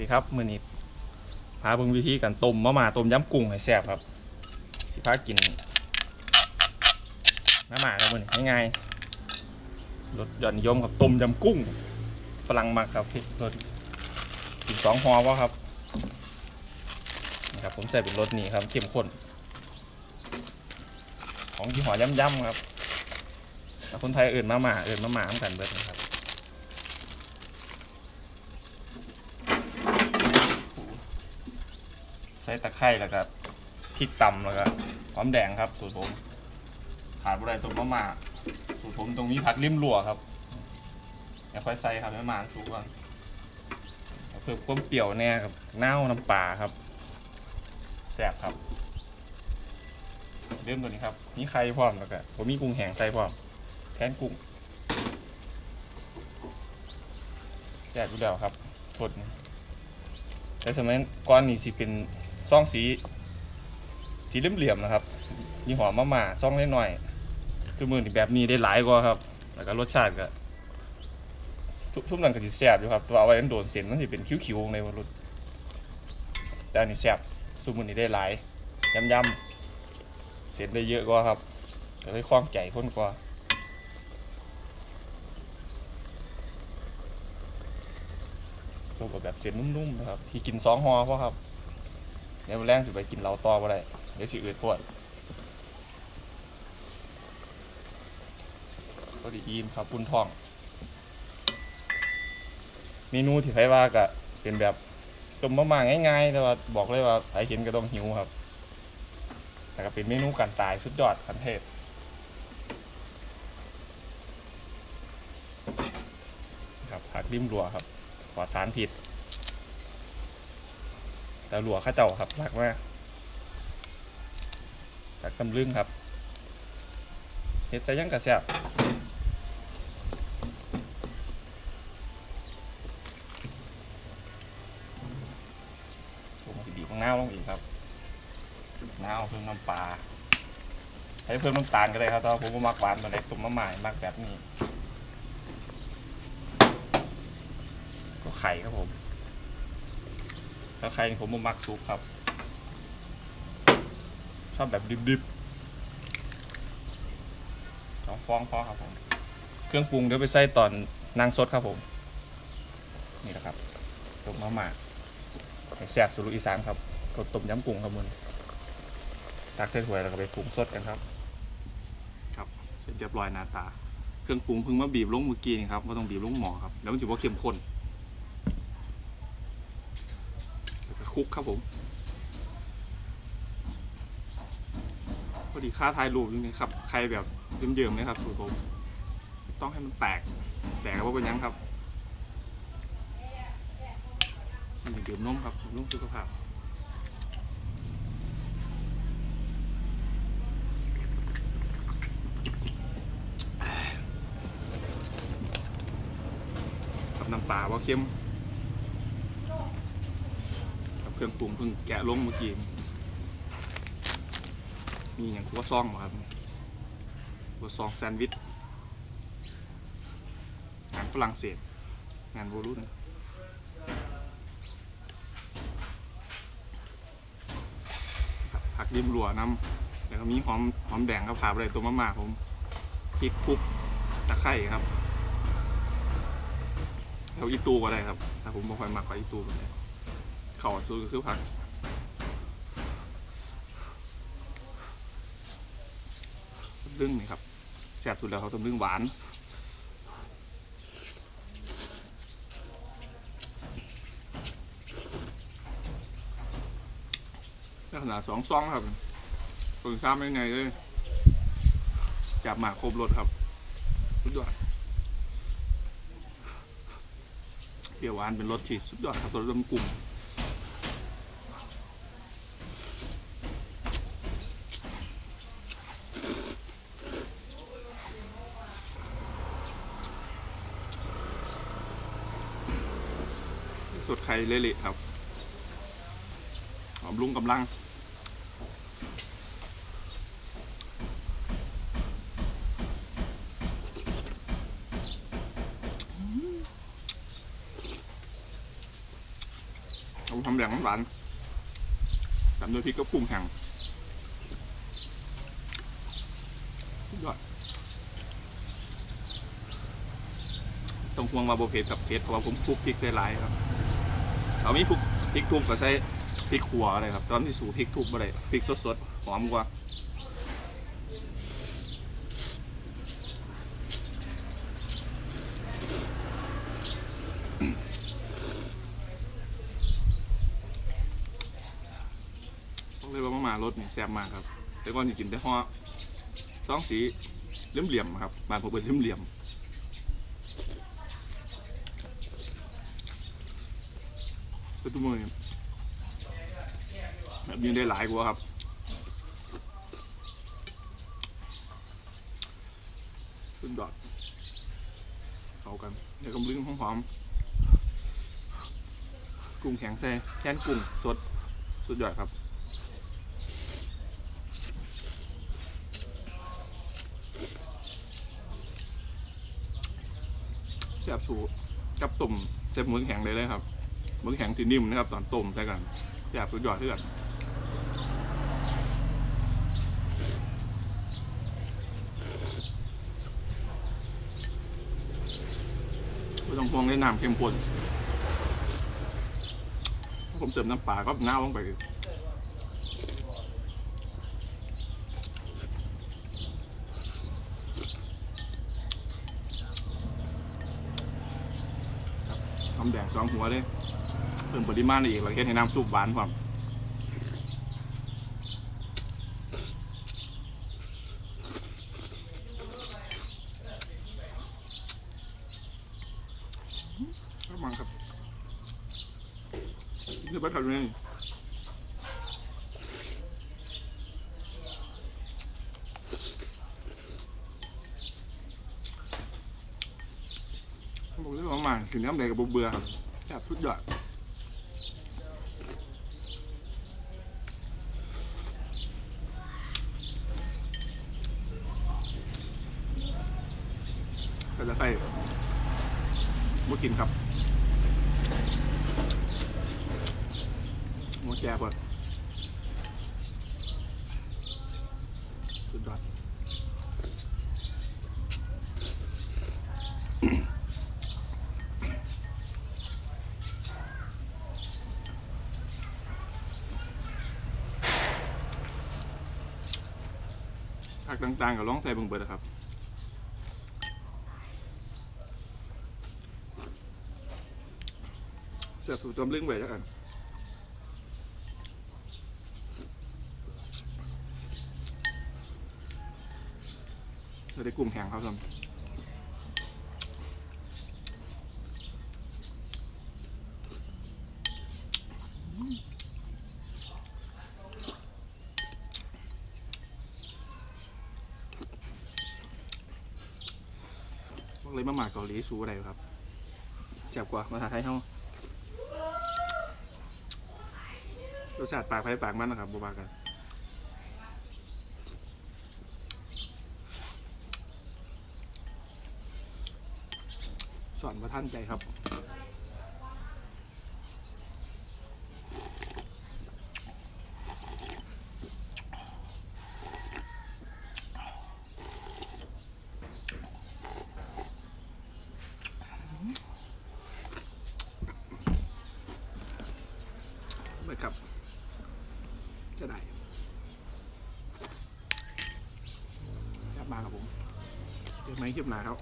ดีครับมื้อนี้พาเบิ่งวิธีการต้มมะม่าต้มยำกุ้งให้แซ่บครับ สิพากินมะม่าครับมื้อนี้ง่ายๆรสยอดนิยมครับต้มยำกุ้งฝรั่งมักครับพี่รสกินสองห่อวะครับนะครับ ผมใส่เป็นรสนี้ครับเข้มข้นของยี่ห้อยำๆครับคนไทยเอื่นมาม่าเอื่นมาม่าเหมือนกันเบิดนะครับ ใส่ตะไคร้แล้วก็พริกตำแล้วก็หอมแดงครับ สูตรผมขาดอะไรตรงมะม่าสูตรผมตรงนี้ผักริมรั่วครับอย่าค่อยใส่ครับให้มันสุกก่อนเพิ่มความเปรี้ยวแน่ครับเน่าน้ำปลาครับแซ่บครับ เริ่มตัวนี้ครับมีไข่พร้อมแล้วก็ผมมีกุ้งแห้งใส่พร้อมแทนกุ้งแซ่บอยู่แล้วครับทดแต่สมัยก่อนนี่สิเป็น ซองสีสีเหลี่ยมๆนะครับยี่ห้อมาม่าซองเล็กน้อยทุกมือนี่แบบนี้ได้หลายกว่าครับ แล้วก็รสชาติก็ทุกทุกนั้นก็สิแซ่บอยู่ครับตัวเอาไว้มันโดนเส้นมันสิเป็นคิ้วๆในวรสแต่อันนี้แซ่บซุมือนี่ได้หลายยำๆเส้นได้เยอะกว่าครับก็เลยคล่องใจคนกว่าตัวแบบเส้นนุ่มๆนะครับที่กินสองหอเพราะครับ ดี๋ยวแรงสิไปกินเหล้าต่อบ่ได้เดี๋ยวสิอืดปวดก็ดีอีมครับปุ้นทองเมนูที่ใครว่าก็เป็นแบบต้มมะม่าง่ายๆแต่ว่าบอกเลยว่าใครเห็นก็ต้องหิวครับแต่ก็เป็นเมนูกันตายสุดยอดคันเทศครับผักริมรัวครับปลอดสารผิด แต่หลัวข้าเจ้าครับรักมากจากตำลึงครับเฮ็ดใจยังกระแซบผมมาบีบข้างหน้าลงอีกครับหน้าเพิ่มน้ำปลาใช้เพิ่มน้ำตาลก็ได้ครับต่ว่าผมก็มักหวานมาเลยตุ่มมะหม่ายมักแบบนี้ ก็ไข่ครับผม แล้วไข่ผมบ่มักซุปครับ ชอบแบบดิบๆสองฟองพอครับผม เครื่องปรุงเดี๋ยวไปใส่ตอนนางสดครับผม นี่แหละครับต้มมะม่าให้แซ่บสุรุอีสานครับก็ต้มยำกุ้งครับมึงตักใส่ถ้วยแล้วก็ไปปรุงสดกันครับ ครับเสร็จเรียบร้อยหน้าตา เครื่องปรุงเพิ่งมาบีบลงเมื่อกี้นี่ครับว่าต้องบีบลงหมอครับ แล้วมันจะว่าเข้มข้น คุกครับผมพอดีค่าถ่ายรูปนี่นะครับ ใครแบบเยิ้มๆนะครับสูตรผม ต้องให้มันแตก แตกว่าเป็นยังครับนี่ดื่มนมครับดื่มนมสุขภาพกับน้ำปลาว่าเค็ม เครื่องปรุงเพิ่งแกะลงเมื่อกี้มีอย่างคัวซองบ่ครับคัวซองแซนด์วิชงานฝรั่งเศสงานโวลุ่นผักริมหลัวน้ำแล้วก็มีหอมหอมแดงครับผ่าไปเลยตัวมะม่าผมพริกคุกตะไคร้ครับแล้วอีตูก็ได้ครับ แต่ผมบ่ค่อยมักกับอีตูก็ได้ เข่าสู้ก็คือผักต้มลึงนี่ครับแซ่บสุดแล้วเขาต้มลึงหวานลักษณะสองซองครับคนซ้ำยังไงเลยจับหมาครบรสครับสุดยอดเปรี้ยวหวานเป็นรสที่สุดยอดครับรสต้มกุ้ง สดไข่เละๆครับหอมลุงกำลังเอาทำแดงหวานตามด้วยพริกกับกุ้งแห้งยอดต้องห่วงมาโบเผ็ดกับเผ็ดเพราะว่าผมคลุกพริกได้หลายครับ เรามีพริกพริกทุบก็ใช้พริกขัวอะไรครับตอนที่สูพริกทุบอะไรพริกสดๆหอมกว่าเลยว่ามามารสนี่แซ่บมากครับ แต่ก่อนจะกินแต่ห่อซองสีเหลี่ยมๆครับบานผมเป็นเหลี่ยมๆ เป็นตัวมือนี่แบบยิงได้หลายกว่าครับขึ้นดอดเข้ากันเดี๋ยวกำลึงหอมๆกุ้งแข็งใส่แค่นกุ้งสดสุดยอดครับแซ่บสูกับต้มเจ็บมึกแข็งเลยเลยครับ มึกแข็งสีนิ่มนะครับ ตอนต้มใส่กันแซ่บสุดยอดเพื่อนไม่ต้องพวงในน้ำเข้มข้นผมเติมน้ำปลาก็น้าลงไปทำแดงสองหัวเลย เพิ่มปริมาณอีกแล้วเฮ็ดให้น้ำซุปหวานความก็มังครับนี่ไปทำยังไงบอกเลยว่ามาถึงน้ำแดงกับบเบื่อครับแซ่บสุดยอด ก็จะใส่หมูกินครับหมูแจ่บดสุดยอดผักต่างๆกับร้องใส่เบิ่งเบิดนะครับ เสียบถูกจมลึงไปแล้วกันจะได้กลุ่มแข็งครับท่านบอกเลยมาหมาเกาหลีสูอะไรครับเจ็บกว่ามาทาไทยเฮา รสชาติปากไปปากมันนะครับบัวบากันสอนพระท่านใจครับไม่ครับ จะได้กลับมาครับผมเจอไหมคลิปหนาครับ